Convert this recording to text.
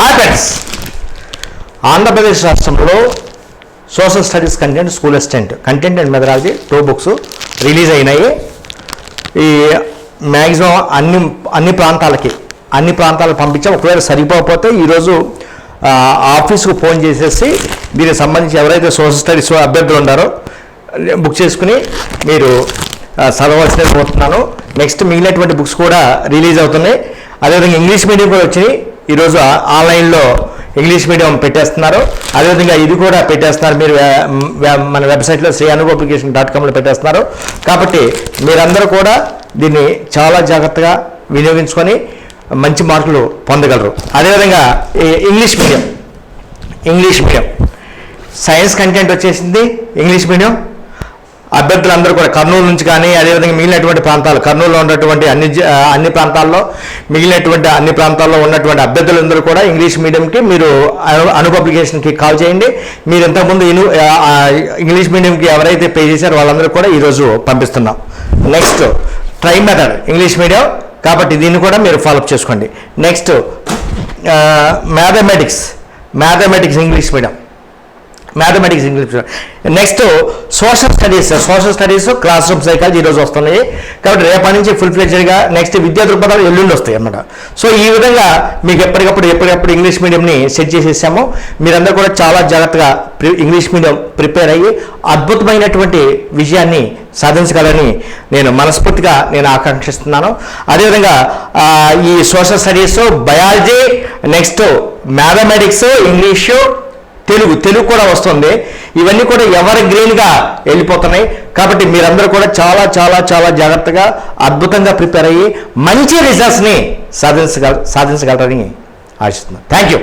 Habits Andhra Pradesh రాష్ట్రంలో social studies content school assistant content and methodology two books release అయినాయి. ఈ maximum అన్ని అన్ని ప్రాంతాలకి అన్ని ప్రాంతాలకు పంపించాం ఒకవేళ సరిపోకపోతే ఈరోజు ఆఫీస్కు ఫోన్ చేసేసి దీనికి సంబంధించి ఎవరైతే సోషల్ స్టడీస్ అభ్యర్థులు ఉన్నారో బుక్ చేసుకుని మీరు చదవాల్సిన కోరుతున్నాను. నెక్స్ట్ మిగిలినటువంటి బుక్స్ కూడా రిలీజ్ అవుతున్నాయి. అదేవిధంగా ఇంగ్లీష్ మీడియం కూడా వచ్చినాయి. ఈరోజు ఆన్లైన్లో ఇంగ్లీష్ మీడియం పెట్టేస్తున్నారు. అదేవిధంగా ఇది కూడా పెట్టేస్తున్నారు. మీరు మన వెబ్సైట్లో శ్రీ అను అప్లికేషన్ డాట్ కామ్లో పెట్టేస్తున్నారు. కాబట్టి మీరందరూ కూడా దీన్ని చాలా జాగ్రత్తగా వినియోగించుకొని మంచి మార్కులు పొందగలరు. అదేవిధంగా ఈ English medium English medium. Science content వచ్చేసింది. English medium. అభ్యర్థులందరూ కూడా కర్నూలు నుంచి కానీ అదేవిధంగా మిగిలినటువంటి ప్రాంతాలు కర్నూలులో ఉన్నటువంటి అన్ని అన్ని ప్రాంతాల్లో మిగిలినటువంటి అన్ని ప్రాంతాల్లో ఉన్నటువంటి అభ్యర్థులందరూ కూడా ఇంగ్లీష్ మీడియంకి మీరు అను- అప్లికేషన్కి కాల్ చేయండి. మీరు ఇంతకుముందు ఇను ఇంగ్లీష్ మీడియంకి ఎవరైతే పే చేశారో వాళ్ళందరూ కూడా ఈరోజు పంపిస్తున్నాం. Next try method English medium. కాబట్టి దీన్ని కూడా మీరు ఫాలోఅప్ చేసుకోండి. Next mathematics mathematics English medium. Mathematics English next social studies social studies classroom psychology ఈరోజు వస్తున్నాయి. కాబట్టి రేపటి నుంచి ఫుల్ ఫ్లెడ్జెడ్గా నెక్స్ట్ విద్యా దృక్పథాలు ఎల్లుండి వస్తాయి అన్నమాట. సో ఈ విధంగా మీకు ఎప్పటికప్పుడు ఎప్పటికప్పుడు ఇంగ్లీష్ మీడియంని సెట్ చేసేసాము. మీరందరూ కూడా చాలా జాగ్రత్తగా ఇంగ్లీష్ మీడియం ప్రిపేర్ అయ్యి అద్భుతమైనటువంటి విజయాన్ని సాధించగలని నేను మనస్ఫూర్తిగా నేను ఆకాంక్షిస్తున్నాను. అదేవిధంగా ఈ social studies biology next mathematics English Telugu Telugu కూడా వస్తుంది. ఇవన్నీ కూడా ఎవరి గ్రీన్గా వెళ్ళిపోతున్నాయి. కాబట్టి మీరందరూ కూడా చాలా చాలా చాలా జాగ్రత్తగా అద్భుతంగా ప్రిపేర్ అయ్యి మంచి రిజల్ట్స్ని సాధించగల సాధించగలరని ఆశిస్తున్నాను. Thank you